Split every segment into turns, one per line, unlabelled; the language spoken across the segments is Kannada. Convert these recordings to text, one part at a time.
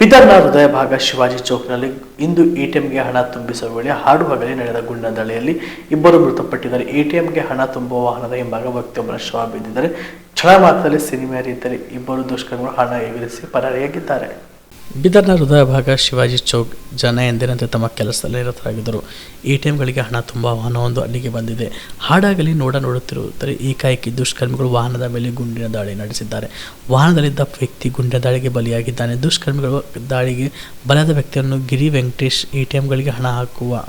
ಪಿತರ್ನ ಹೃದಯ ಭಾಗ ಶಿವಾಜಿ ಚೌಕ್ನಲ್ಲಿ ಇಂದು ಎಟಿಎಂಗೆ ಹಣ ತುಂಬಿಸುವ ವೇಳೆ ಹಾಡುವಾಗಲೇ ನಡೆದ ಗುಂಡಿನ ದಾಳಿಯಲ್ಲಿ ಇಬ್ಬರು ಮೃತಪಟ್ಟಿದ್ದಾರೆ. ಎಟಿಎಂಗೆ ಹಣ ತುಂಬುವ ವಾಹನದ ಹಿಂಭಾಗ ವ್ಯಕ್ತಿಯೊಬ್ಬರ ಶವ ಬಿದ್ದಿದ್ದಾರೆ. ಕ್ಷಣ ಮಾತ್ರದಲ್ಲಿ ಸಿನಿಮಾ ರೀತಿಯಲ್ಲಿ ಇಬ್ಬರು ದುಷ್ಕರ್ಮಿಗಳು ಹಣ ಎಗರಿಸಿ ಪರಾರಿಯಾಗಿದ್ದಾರೆ. ಬೀದರ್ನ ಹೃದಯ ಭಾಗ ಶಿವಾಜಿ ಚೌಕ್ ಜನ ಎಂದಿನಂತೆ ತಮ್ಮ ಕೆಲಸದಲ್ಲೇ ನಿರತರಾಗಿದ್ದರು. ಎ ಟಿ ಎಂಗಳಿಗೆ ಹಣ ತುಂಬ ವಾಹನವೊಂದು ಅಲ್ಲಿಗೆ ಬಂದಿದೆ. ಹಾಡಾಗಲಿ ನೋಡ ನೋಡುತ್ತಿರುವುದರೆ ಏಕಾಏಕಿ ದುಷ್ಕರ್ಮಿಗಳು ವಾಹನದ ಮೇಲೆ ಗುಂಡಿನ ದಾಳಿ ನಡೆಸಿದ್ದಾರೆ. ವಾಹನದಲ್ಲಿದ್ದ ವ್ಯಕ್ತಿ ಗುಂಡಿನ ದಾಳಿಗೆ ಬಲಿಯಾಗಿದ್ದಾನೆ. ದುಷ್ಕರ್ಮಿಗಳು ದಾಳಿಗೆ ಬಲದ ವ್ಯಕ್ತಿಯನ್ನು ಗಿರಿ ವೆಂಕಟೇಶ್ ಎ ಟಿ ಹಣ ಹಾಕುವ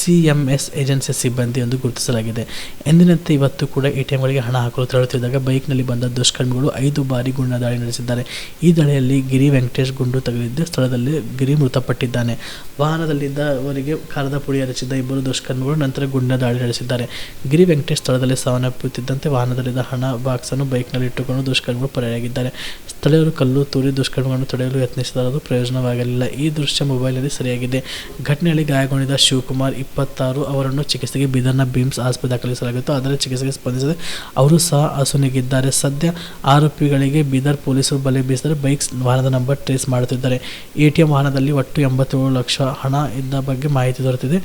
ಸಿ ಎಂ ಎಸ್ ಏಜೆನ್ಸಿಯ ಸಿಬ್ಬಂದಿ ಎಂದು ಗುರುತಿಸಲಾಗಿದೆ. ಎಂದಿನಂತೆ ಇವತ್ತು ಕೂಡ ಎ ಟಿ ಎಂಗಳಿಗೆ ಹಣ ಹಾಕಲು ತೆರಳುತ್ತಿದ್ದಾಗ ಬೈಕ್ನಲ್ಲಿ ಬಂದ ದುಷ್ಕರ್ಮಿಗಳು ಐದು ಬಾರಿ ಗುಂಡಿನ ದಾಳಿ ನಡೆಸಿದ್ದಾರೆ. ಈ ದಾಳಿಯಲ್ಲಿ ಗಿರಿ ವೆಂಕಟೇಶ್ ಗುಂಡು ತಗುಲಿದ್ದು ಸ್ಥಳದಲ್ಲಿ ಗಿರಿ ಮೃತಪಟ್ಟಿದ್ದಾನೆ. ವಾಹನದಲ್ಲಿದ್ದವರಿಗೆ ಖಾರದ ಪುಡಿ ಹರಿಸಿದ್ದ ಇಬ್ಬರು ದುಷ್ಕರ್ಮಿಗಳು ನಂತರ ಗುಂಡಿನ ದಾಳಿ ನಡೆಸಿದ್ದಾರೆ. ಗಿರಿ ವೆಂಕಟೇಶ್ ಸ್ಥಳದಲ್ಲಿ ಸಾವನ್ನಪ್ಪುತ್ತಿದ್ದಂತೆ ವಾಹನದಲ್ಲಿದ್ದ ಹಣ ಬಾಕ್ಸ್ ಬಾಕ್ಸನ್ನು ಬೈಕ್ನಲ್ಲಿ ಇಟ್ಟುಕೊಂಡು ದುಷ್ಕರ್ಮಿಗಳು ಪರಾರಿಯಾಗಿದ್ದಾರೆ. ಸ್ಥಳೀಯರು ಕಲ್ಲು ತೂರಿ ದುಷ್ಕರ್ಮಗಳನ್ನು ತಡೆಯಲು ಯತ್ನಿಸಿದರೂ ಪ್ರಯೋಜನವಾಗಲಿಲ್ಲ. ಈ ದೃಶ್ಯ ಮೊಬೈಲ್ನಲ್ಲಿ ಸರಿಯಾಗಿದೆ. ಘಟನೆಯಲ್ಲಿ ಗಾಯಗೊಂಡಿದ್ದ ಶಿವಕುಮಾರ್ ಇಪ್ಪತ್ತಾರು ಅವರನ್ನು ಚಿಕಿತ್ಸೆಗೆ ಬೀದರ್ನ ಬಿಮ್ಸ್ ಆಸ್ಪತ್ರೆ ದಾಖಲಿಸಲಾಗಿತ್ತು. ಆದರೆ ಚಿಕಿತ್ಸೆಗೆ ಸ್ಪಂದಿಸದೆ ಅವರು ಸಹ ಅಸುನೀಗಿದ್ದಾರೆ ಸದ್ಯ ಆರೋಪಿಗಳಿಗೆ ಬೀದರ್ ಪೊಲೀಸರು ಬಲೆ ಬೀಸಿದರೆ ಬೈಕ್ ವಾಹನದ ನಂಬರ್ ಟ್ರೇಸ್ ಮಾಡುತ್ತಿದ್ದಾರೆ. ಎಟಿಎಂ ವಾಹನದಲ್ಲಿ ಒಟ್ಟು ಎಂಬತ್ತೇಳು ಲಕ್ಷ ಹಣ ಇದ್ದ ಬಗ್ಗೆ ಮಾಹಿತಿ ದೊರೆತಿದೆ.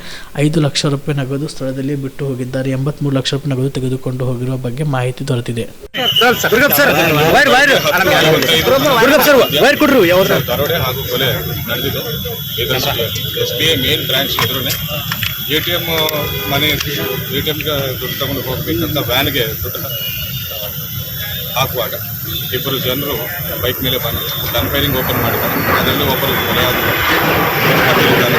ಐದು ಲಕ್ಷ ರೂಪಾಯಿ ನಗದು ಸ್ಥಳದಲ್ಲಿ ಬಿಟ್ಟು ಹೋಗಿದ್ದಾರೆ. ಎಂಬತ್ಮೂರು ಲಕ್ಷ ರೂಪಾಯಿ ನಗದು ತೆಗೆದುಕೊಂಡು ಹೋಗಿರುವ ಬಗ್ಗೆ ಮಾಹಿತಿ ದೊರೆತಿದೆ.
Durgappa sir wire wire Durgappa sir wire ಕೊಡ್ರಿ ಯಾವ್ದು
ದರೋಡೆ ಹಾಗೂ ಕೊಲೆ ನಡೆದಿದೆ Bidar S B I main branch ಎದುರುನೆ A T M ಮನೆ ಎ ಟಿ ಎಮ್ಗೆ ದುಡ್ಡು ತಗೊಂಡು ಹೋಗ್ಬೇಕಂತ ವ್ಯಾನ್ಗೆ ದುಡ್ಡು ಹಾಕುವಾಗ ಇಬ್ಬರು ಜನರು ಬೈಕ್ ಮೇಲೆ ಬಂದು ಗನ್ ಫೈರಿಂಗ್ ಓಪನ್ ಮಾಡಿದ್ದಾರೆ ಅದರಲ್ಲಿ ಒಬ್ಬರು ಕೊಲೆಯಾಗಿದ್ದಾರೆ ಮತ್ತಿದ್ದಾರೆ.